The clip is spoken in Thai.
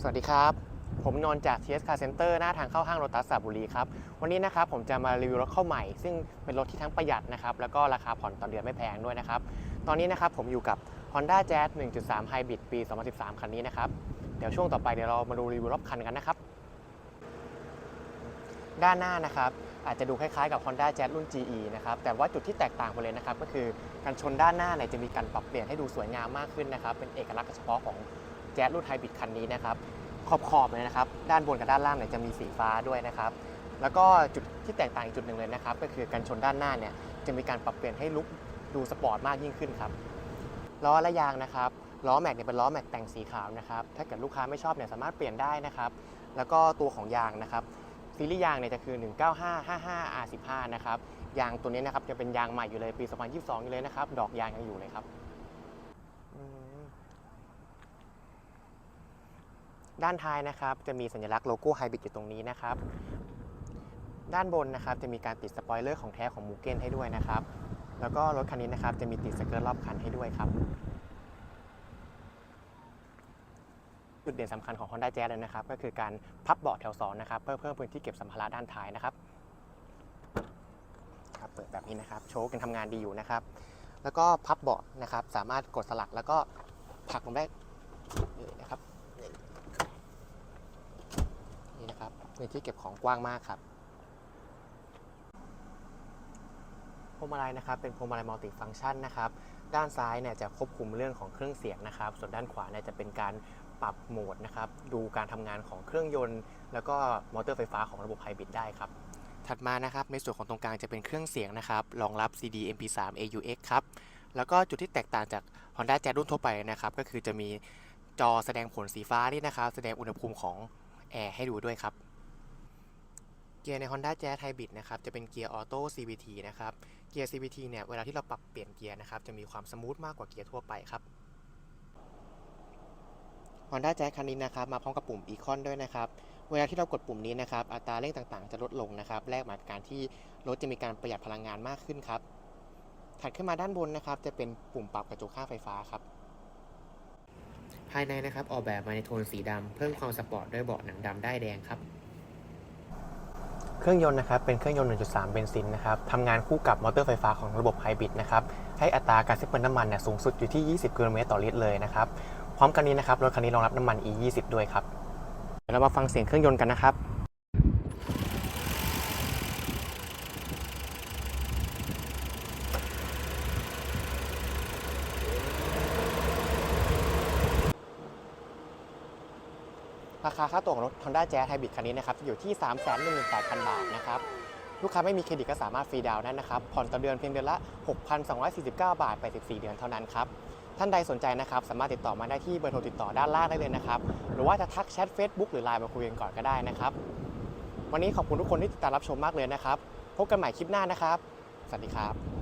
สวัสดีครับ ผมนนท์จาก TS Car Center หน้าทางเข้าห้างโรตัสสระบุรีครับ วันนี้นะครับผมจะมารีวิวรถเข้าใหม่ ซึ่งเป็นรถที่ทั้งประหยัดนะครับ แล้วก็ราคาผ่อนต่อเดือนไม่แพงด้วยนะครับ ตอนนี้นะครับผมอยู่กับ Honda Jazz 1.3 Hybrid ปี 2013 คันนี้นะครับ เดี๋ยวช่วงต่อไปเดี๋ยวเรามาดูรีวิวรถคันกันนะครับ ด้านหน้านะครับอาจจะดูคล้ายๆกับ Honda Jazz รุ่น GE นะครับ แต่ว่าจุดที่แตกต่างไปเลยนะครับ ก็คือการชนด้านหน้าเนี่ยจะมีการปรับเปลี่ยนให้ดูสวยงามมากขึ้นนะครับ เป็นเอกลักษณ์เฉพาะของ แจ๊สรุ่นไฮบริดคันนี้นะครับ ขอบขอบเลยนะครับ ด้านบนกับด้านล่างเนี่ยจะมีสีฟ้าด้วยนะครับ แล้วก็จุดที่แตกต่างอีกจุดหนึ่งเลยนะครับ ก็คือการชนด้านหน้าเนี่ยจะมีการปรับเปลี่ยนให้ลุกดูสปอร์ตมากยิ่งขึ้นครับ ล้อและยางนะครับ ล้อแม็กเนี่ยเป็นล้อแม็กแต่งสีขาวนะครับ ถ้าเกิดลูกค้าไม่ชอบเนี่ยสามารถเปลี่ยนได้นะครับ แล้วก็ตัวของยางนะครับซีรีส์ยางเนี่ยจะคือ 19555 R15 นะครับ ยางตัวนี้นะครับจะเป็นยางใหม่อยู่เลยปี 2022 อยู่เลยนะครับ ดอกยางยังอยู่เลยครับอืม ด้านท้ายนะครับจะมีสัญลักษณ์โลโก้ไฮบริดอยู่ตรงนี้นะครับ ด้านบนนะครับจะมีการติดสปอยเลอร์ของแท้ของมูเก้นให้ด้วยนะครับ แล้วก็รถคันนี้นะครับจะมีติดสเกิร์ตรอบคันให้ด้วยครับจุดเด่นสำคัญของ Honda Jazz เลยนะครับ ก็คือการพับเบาะแถว2นะครับเพื่อเพิ่มพื้นที่เก็บสัมภาระด้านท้ายนะครับครับเปิดแบบนี้นะครับ โชว์กันทำงานดีอยู่นะครับ แล้วก็พับเบาะนะครับ สามารถกดสลักแล้วก็ผลักลงได้นะครับ นี่นะครับพื้นที่เก็บของกว้างมากครับพวงมาลัยนะครับเป็นพวงมาลัยมัลติฟังก์ชันนะครับด้านซ้ายเนี่ยจะควบคุมเรื่องของเครื่องเสียงนะครับ ส่วนด้านขวาเนี่ยจะเป็นการปรับโหมดนะครับดูการทำงานของเครื่องยนต์ แล้วก็มอเตอร์ไฟฟ้าของระบบไฮบริดได้ครับถัดมานะครับในส่วนของตรงกลางจะเป็นเครื่องเสียงนะครับรองรับ CD MP3 AUX ครับแล้วก็จุดที่แตกต่างจาก Honda Jazz รุ่นทั่วไปนะครับก็คือจะมีจอแสดงผลสีฟ้านี่นะครับแสดงอุณหภูมิของ แอร์ให้ดูด้วยครับ เกียร์ใน Honda Jazz Hybrid นะครับ จะเป็นเกียร์ออโต้ CVT นะครับ เกียร์ CVT เนี่ย เวลาที่เราปรับเปลี่ยนเกียร์นะครับ จะมีความสมูทมากกว่าเกียร์ทั่วไปครับ Honda Jazz คันนี้นะครับ มาพร้อมกับปุ่ม Econ ด้วยนะครับ เวลาที่เรากดปุ่มนี้นะครับ อัตราเร่งต่างๆ จะลดลงนะครับ แลกมากับการที่รถจะมีการประหยัดพลังงานมากขึ้นครับ ถัดขึ้นมาด้านบนนะครับ จะเป็นปุ่มปรับกระจกค่าไฟฟ้าครับายในนะครับออกแบบมาในโทนสีดำเพิ่มความสปอร์ตด้วยเบาะหนังดำได้ายแดงครับ เครื่องยนต์นะครับเป็นเครื่องยนต์ 1.3 เบนซินนะครับทำงานคู่กับมอเตอร์ไฟฟ้าของระบบไฮบริดนะครับให้อัตราการใช้เปลืองน้ำมันเนี่ยสูงสุดอยู่ที่ 20กิโลเมตรต่อลิตรเลยนะครับพร้อมกันนี้นะครับรถคันนี้รองรับน้ำมัน E20 ด้วยครับเดี๋ยวเรามาฟังเสียงเครื่องยนต์กันนะครับ ราคาค่าตัวของรถ Honda Jazz Hybrid คันนี้นะครับอยู่ที่ 318,000 บาทนะครับลูกค้าไม่มีเครดิตก็สามารถฟรีดาวน์ได้นะครับ ผ่อนต่อเดือนเพียงเดือนละ 6,249 บาท 84 เดือนเท่านั้นครับ ท่านใดสนใจนะครับ สามารถติดต่อมาได้ที่เบอร์โทรติดต่อด้านล่างได้เลยนะครับ หรือว่าจะทักแชท Facebook หรือ Line มาคุยกันก่อนก็ได้นะครับ วันนี้ขอบคุณทุกคนที่ติดตามรับชมมากเลยนะครับ พบกันใหม่คลิปหน้านะครับ สวัสดีครับ